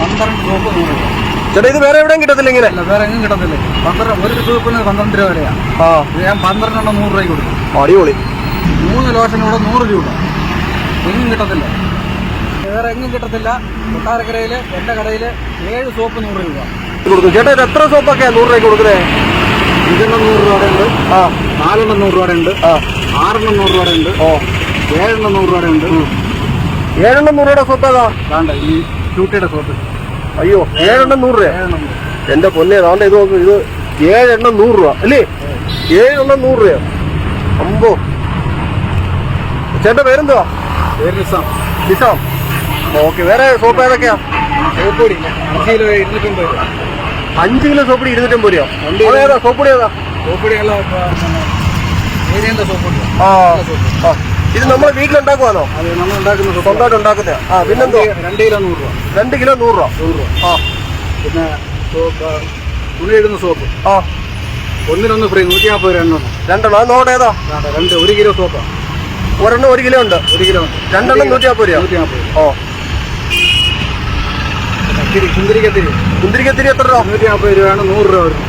പന്ത്രണ്ട് നൂറ്. ചേട്ടാ ഇത് വേറെ എവിടെയും കിട്ടത്തില്ല ഇങ്ങനെ? വേറെ എങ്ങും കിട്ടത്തില്ല. പന്ത്രണ്ട് ഒരു സോപ്പിന് പന്ത്രണ്ട് രൂപ വരെയാണ് ആ. ഇത് ഞാൻ പന്ത്രണ്ടെണ്ണം നൂറ് രൂപയ്ക്ക് കൊടുക്കും അടിപൊളി. മൂന്ന് ലോഷനൂടെ നൂറ് രൂപ. എങ്ങും കിട്ടത്തില്ല. വേറെ എങ്ങും കിട്ടത്തില്ല. കൊട്ടാരക്കരയിൽ എന്റെ കടയിൽ ഏഴ് സോപ്പ് നൂറ് രൂപ. കൊടുക്കും ചേട്ടാ ഇത് എത്ര സോപ്പൊക്കെയാണ് നൂറ് രൂപയ്ക്ക് കൊടുക്കുന്നേ? ഇതെണ്ണം നൂറ് രൂപയുടെ ഉണ്ട് ആ. നാലെണ്ണം നൂറ് രൂപയുടെ ഉണ്ട് ആ. ആറെണ്ണം നൂറ് രൂപയുടെ ഉണ്ട് ഓ. ഏഴെണ്ണം നൂറ് രൂപയുടെ ഉണ്ട് ഏഴെണ്ണം നൂറ് രൂപയുടെ സോപ്പ് ഏതാ? വേണ്ട ഈ സോപ്പ് അയ്യോ ഏഴെണ്ണം നൂറ് രൂപ. എന്റെ പൊന്നെ അതാണ്ട് ഇത് നോക്ക് ഇത് ഏഴെണ്ണം നൂറ് രൂപ അല്ലേ? ഏഴെണ്ണം നൂറ് രൂപ അമ്പോ. ചേട്ടന്റെ പേരെന്തുവാ? പേര് നിസാം. നിസാം. ഓക്കെ വേറെ സോപ്പ് ഏതൊക്കെയാ? സോപ്പ് പൊടി അഞ്ച് കിലോ ഇരുന്നൂറ്റമ്പത് രൂപ. അഞ്ച് കിലോ ഇരുന്നൂറ്റമ്പത് രൂപ അതേതാ ഏതാ? സോപ്പ് പൊടിയല്ല സോപ്പ് പൊടിയാണ് ആ. ആ. ഇത് നമ്മൾ വീട്ടിലുണ്ടാക്കുവാണോ സ്വന്തമായിട്ട് ഉണ്ടാക്കുന്ന ആ പിന്നെന്തോ? രണ്ട് കിലോ നൂറ് രൂപ. രണ്ട് കിലോ നൂറ് രൂപ. നൂറ് രൂപ. ആ. പിന്നെ സോപ്പ് തുണി ഇടുന്ന സോപ്പ്. ആ. ഒന്നിനൊന്ന് ഫ്രീ നൂറ്റി നാൽപ്പത് രണ്ടെണ്ണം. രണ്ടെണ്ണം. അത് നോട്ട് ഏതാ? രണ്ട് ഒരു കിലോ സോപ്പാ. ഒരെണ്ണം ഒരു കിലോ ഉണ്ട്. ഒരു കിലോ ഉണ്ട്. രണ്ടെണ്ണം നൂറ്റി നാൽപ്പത് രൂപ. നൂറ്റി നാൽപ്പത് ഓ തിരി കുന്തിരിക്കത്തിരി മുന്തിരിക്കത്തിരി എത്ര രൂപ? നൂറ്റി നാൽപ്പത് രൂപയാണ് നൂറ് രൂപ വരുന്നത്.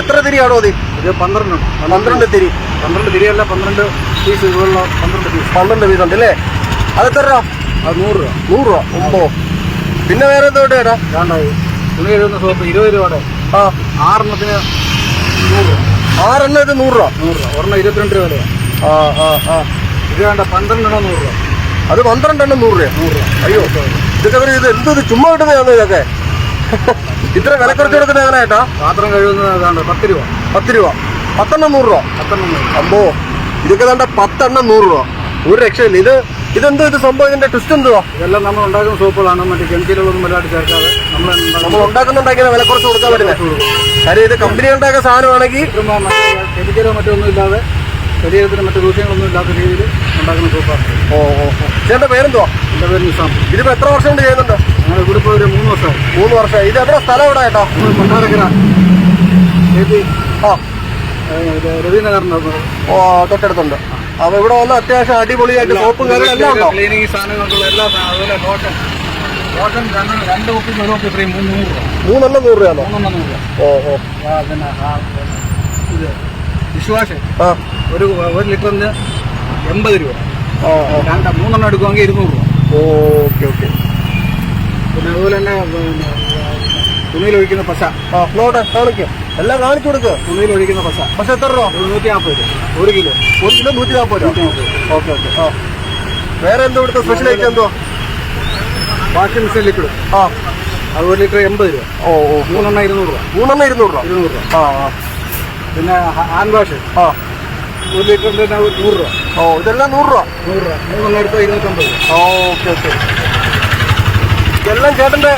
എത്ര തിരിയാണോ അത്? ഇത് പന്ത്രണ്ട് പന്ത്രണ്ട് തിരി. പന്ത്രണ്ട് തിരിയല്ല പന്ത്രണ്ട് പീസ് ഇതുള്ള പന്ത്രണ്ട് പീസ് പന്ത്രണ്ട് പീസ് ഉണ്ട് അല്ലേ അത് എത്ര രൂപ അത് നൂറ് രൂപ. നൂറ് രൂപ? ഒമ്പോ പിന്നെ വേറെ എന്തോ ചേട്ടാ? വേണ്ടായി. തുണി എഴുതുന്ന സോപ്പ് ഇരുപത് രൂപയുടെ ആ. ആറെണ്ണത്തിന് നൂറ് രൂപ. ആറെണ്ണത്തിന് നൂറ് രൂപ? നൂറ് രൂപ. ഒരെണ്ണം ഇരുപത്തിരണ്ട് രൂപ ആ ആ ആ. ഇത് വേണ്ട പന്ത്രണ്ടെണ്ണം നൂറ് രൂപ. അത് പന്ത്രണ്ടെണ്ണം നൂറ് രൂപ നൂറ് രൂപ. അയ്യോ. ഇതൊക്കെ ഇത് എന്ത് ഇത് ചുമ്മാ കിട്ടുന്നതാണ് ഇതൊക്കെ. ഇത്ര വില കുറച്ച് കൊടുക്കുന്ന എങ്ങനെ ചേട്ടാ? പാത്രം കഴുകുന്നത് പത്ത് രൂപ. പത്ത് രൂപ. പത്തെണ്ണം നൂറ് രൂപ. പത്തെണ്ണം അമ്പോ? ഇതൊക്കെ തണ്ട പത്തെണ്ണം നൂറ് രൂപ. ഒരു രക്ഷയില്ല. ഇത് ഇതെന്തോ ഇത് സംഭവം? ഇതിന്റെ ട്വിസ്റ്റ് എന്തുവാ? ഇതെല്ലാം നമ്മൾ ഉണ്ടാക്കുന്ന സോപ്പുകളാണ് മറ്റേ കെമിക്കലുകളൊന്നും വലുതായിട്ട് ചേർക്കാതെ നമ്മൾ നമ്മൾ ഉണ്ടാക്കുന്നുണ്ടെങ്കിൽ വില കുറച്ച് കൊടുക്കാൻ പറ്റില്ല? കാര്യം ഇത് കമ്പനി ഉണ്ടാക്കുന്ന സാധനമാണെങ്കിൽ കെമിക്കലോ മറ്റോ ഒന്നും ഇല്ലാതെ ശരീരത്തിന് മറ്റു ദൂഷ്യങ്ങളൊന്നും ഇല്ലാത്ത രീതിയിൽ ഉണ്ടാക്കുന്ന സോപ്പാണ് ഓ ഓ. ചേട്ടന്റെ പേരെന്തുവാ? എന്റെ പേര് നിസാം. ഇതിപ്പോ എത്ര വർഷം കൊണ്ട് ചെയ്യുന്നുണ്ട്? ഞങ്ങൾ ഇവിടെ ഇപ്പോൾ ഒരു മൂന്ന് വർഷം മൂന്ന് വർഷം ഇത് എത്ര സ്ഥലം എവിടെ ചേട്ടാ നമ്മൾ ആ. ഓ തൊട്ടടുത്തുണ്ട്. അപ്പൊ ഇവിടെ വന്ന് അത്യാവശ്യം അടിപൊളിയായിട്ട് സോപ്പും കാര്യങ്ങളും എല്ലാം ഉണ്ടോ? ക്ലീനിങ് സാധനങ്ങൾക്കുള്ള എല്ലാ സാധനം അതുപോലെ ലോഷൻ ലോഷൻ രണ്ട് രണ്ട് കുപ്പി ഒരു കുപ്പി ഫ്രീ മൂന്ന് നൂറ് രൂപ. മൂന്നെണ്ണം നൂറ് രൂപയാണോ? മൂന്നെണ്ണം നൂറ് രൂപ. ഓ ഓ. ആ, പിന്നെ ആ, പിന്നെ ഇത് ഡിഷ് വാഷ് ആ. ഒരു ഒരു ലിറ്ററിന് എൺപത് രൂപ. ഓ ഓ രണ്ട് മൂന്നെണ്ണം എടുക്കുമെങ്കിൽ ഇരുന്നൂറ് രൂപ. Okay okay. പിന്നെ അതുപോലെ തന്നെ പിന്നെ തുണിയിലൊഴിക്കുന്ന പശ. പ്ലോട്ട് കാണിക്കും എല്ലാം കാണിച്ചു കൊടുക്കുക തുണിയിലൊഴിക്കുന്ന പശ. പശ എത്ര രൂപ? നൂറ്റി നാൽപ്പത് രൂപ. ഒരു കിലോ. ഒരു കിലോ നൂറ്റി നാൽപ്പത് രൂപ. Okay okay. ആ. വേറെ എന്തോ ഇവിടുത്തെ സ്പെഷ്യൽ ഐറ്റം എന്തോ? Washing machine liquid. ആ. അത് ഒരു ലിറ്റർ എൺപത് രൂപ. ഓ ഓ. മൂന്നെണ്ണ ഇരുന്നൂറ് രൂപ. മൂന്നെണ്ണ ഇരുന്നൂറ് രൂപ? ഇരുന്നൂറ് രൂപ. ആ ആ. പിന്നെ ഹാൻഡ് വാഷ്. ആ. ഒരു ലിറ്ററിന്റെ നൂറ് രൂപ. ഓ ഇതെല്ലാം നൂറ് രൂപ? നൂറ് രൂപ. മൂന്നെണ്ണ എടുത്ത് ഇരുന്നൂറ്റമ്പത് രൂപ. Okay okay. ഇതെല്ലാം ചേട്ടന്റെ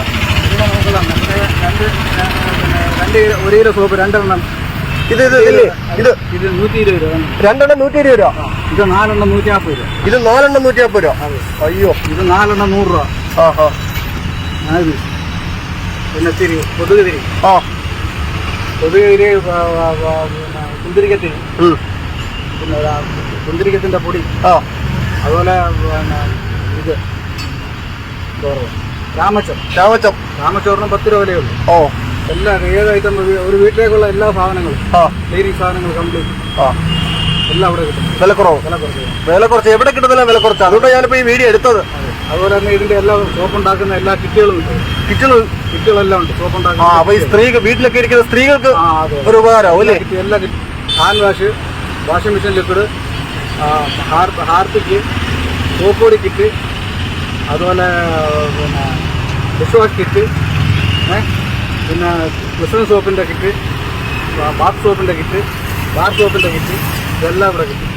രണ്ട് രണ്ട് കിലോ ഒരു കിലോ സോപ്പ് രണ്ടെണ്ണം. ഇത് ഇത് ഇല്ലേ ഇത്. ഇത് നൂറ്റി ഇരുപത് രൂപ. രണ്ടെണ്ണം നൂറ്റി ഇരുപത് രൂപ ഇത് നാലെണ്ണം നൂറ്റി നാൽപ്പത് രൂപ. ഇത് നാലെണ്ണം നൂറ്റി നാൽപ്പത് രൂപ അയ്യോ. ഇത് നാലെണ്ണം നൂറ് രൂപ. ആ ആ. പിന്നെ തിരി കൊതുക് തിരി ആ കൊതുക് തിരി കുന്തിരിക്കത്തിരി. പിന്നെ ഒരു കുന്തിരിക്കത്തിന്റെ പൊടി. ആ. അതുപോലെ പിന്നെ ഇത്. പറയുക രാമച്ചം. ചാവച്ചം പത്ത് രൂപ വിലയുള്ളൂ. ഓ. എല്ലാ ഏത് ഐറ്റം ഒരു വീട്ടിലേക്കുള്ള എല്ലാ സാധനങ്ങളും ആ. ക്ലീനിങ് സാധനങ്ങൾ കംപ്ലീറ്റ് ആ. എല്ലാം അവിടെ കിട്ടും. വില കുറവ് വില കുറച്ച്. വില കുറച്ച്. എവിടെ കിട്ടുന്നില്ല വില കുറച്ച്? അതുകൊണ്ട് ഞാനിപ്പോ ഈ വീഡിയോ എടുത്തത്. അതെ. അതുപോലെ തന്നെ ഇതിന്റെ എല്ലാ സോപ്പ് ഉണ്ടാക്കുന്ന എല്ലാ കിറ്റുകളും ഉണ്ട്. കിച്ചൺ കിറ്റുകളെല്ലാം ഉണ്ട്. സോപ്പ് ആ ഉണ്ടാക്കുന്ന അപ്പൊ ഈ സ്ത്രീകൾ വീട്ടിലൊക്കെ ഇരിക്കുന്ന സ്ത്രീകൾക്ക് ഒരു ഉപകാരമാവും അല്ലേ? എല്ലാ hand wash washing machine liquid Harpic soap പൊടി കിറ്റ് അതുപോലെ പിന്നെ വാഷ് കിറ്റ് പിന്നെ ക്രിസ്മസ് സോപ്പിന്റെ കിറ്റ് ബാത്ത് സോപ്പിന്റെ കിറ്റ് ബാർ സോപ്പിന്റെ കിറ്റ് ഇതെല്ലാം ഇവിടെ കിട്ടും.